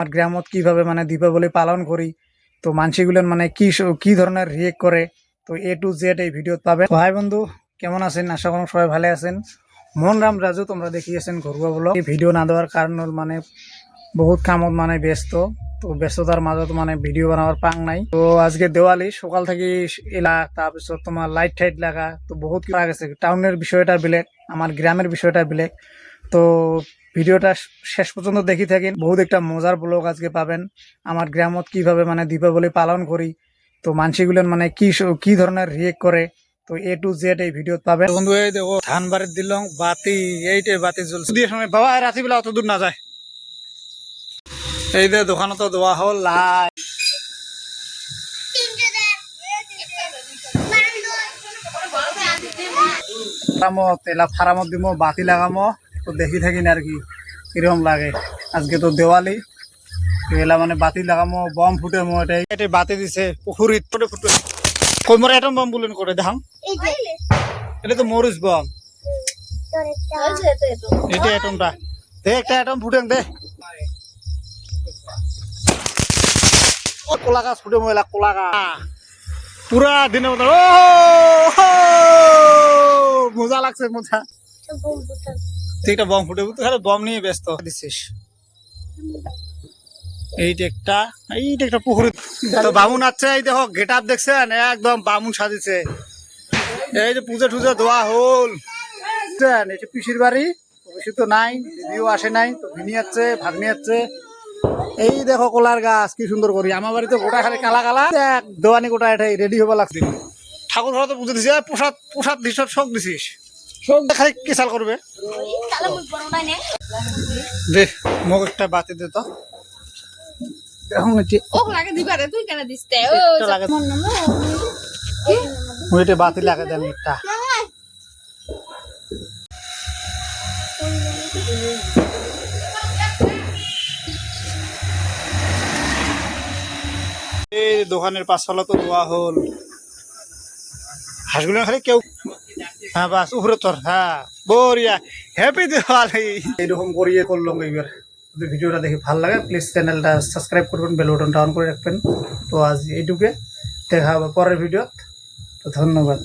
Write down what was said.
আমার গ্রামত কীভাবে মানে দীপাবলি পালন করি, তো মানসিগুলো মানে কি কি ধরনের রিয়েক্ট করে তো এ টু জেড এই ভিডিওত পাবে। হাই বন্ধু, কেমন আছেন? আশা করুন সবাই ভালো আছেন। মন রাম রাজু তোমরা দেখিয়েছেন ঘরুয়া বলো এই ভিডিও না দেওয়ার কারণ হল মানে বহুত কামত মানে ব্যস্ত, তো ব্যস্ততার মাজত মানে ভিডিও বানাবার পাং নাই। তো আজকে দেওয়ালি সকাল থেকে এলা, তাৰপিছত তোমার লাইট টাইট লাগা, তো বহুত কিবা গেছে টাউনের বিষয়টা বেলেগ আমার গ্রামের বিষয়টা বেলেগ। তো ভিডিওটা শেষ পর্যন্ত দেখি থাকেন। বহুত একটা মজার ব্লগ আজকে পাবেন। আমার গ্রামত কীভাবে মানে দীপাবলি পালন করি, তো মানসিগুলো মানে কি কি ধরনের রিয়েক্ট করে তো এ টু জেড এই ভিডিওত পাবেন। বন্ধু, এই দেখো ধান বাড়ির দিলং, বাতি, এইটাই বাতি জ্বলছে। দিয়ে সময় বাবা রাত্রিবেলা অত দূর না যায়। এই দে যে দোকানত দেওয়া হল লাইট ফার্মত, এলা ফার্মত দিব বাতি লাগামো। তো দেখি থাকি আর কি কীরকম লাগে আজকে তো দেওয়ালি এলা মানে বাতি লাগামো বম ফুটে মো এটা বাতি দিছে পুখুরিত ফুটে ফুটে কই মোর বম বুলেন করে দেখাম এটা তো মরিচ বম এটা এটমটা দে একটা এটম ফুটেন দে কলা গাছ ফুটে মহিলা কলা গাছ পুরা মতো ও মজা লাগছে মজা একটা বম ফুটে তুই খালি বম নিয়ে ব্যস্ত। দিছিস। এইটা একটা এইটা একটা পুকুর। তো বামুন আছে এই দেখো গেট আপ দেখছেন একদম বামুন সাজিছে। এই যে পুজো টুজো দেওয়া হল। এটা পিসির বাড়ি পিসি তো নাই দিদিও আসে নাই তো ভিনি আছে ভাগ্নি আছে। এই দেখো কলার গাছ কি সুন্দর করি। আমার বাড়িতে গোটা খালি কালা কালা। দেখ দেওয়ানি গোটা এটাই রেডি হবা লাগছে। ঠাকুর ঘর তো পুজো দিছে প্রসাদ প্রসাদ দিছ শোক দিছিস। খালি কেসাল করবে। দে মোক একটা বাতি দে তো। বাতি লাগে দেন একটা দোকানের তো হল। হাঁসগুলো খালি কেউ হ্যাঁ বাস। উপরে তোর হ্যাঁ। বড়িয়া। হ্যাপি দিওয়ালি এইরকম করিয়ে করলাম এইবার। যদি ভিডিওটা দেখে ভালো লাগে প্লিজ চ্যানেলটা সাবস্ক্রাইব করবেন বেল বাটনটা অন করে রাখবেন। তো আজ এইটুকে দেখা হবে পরের ভিডিওত। তো ধন্যবাদ।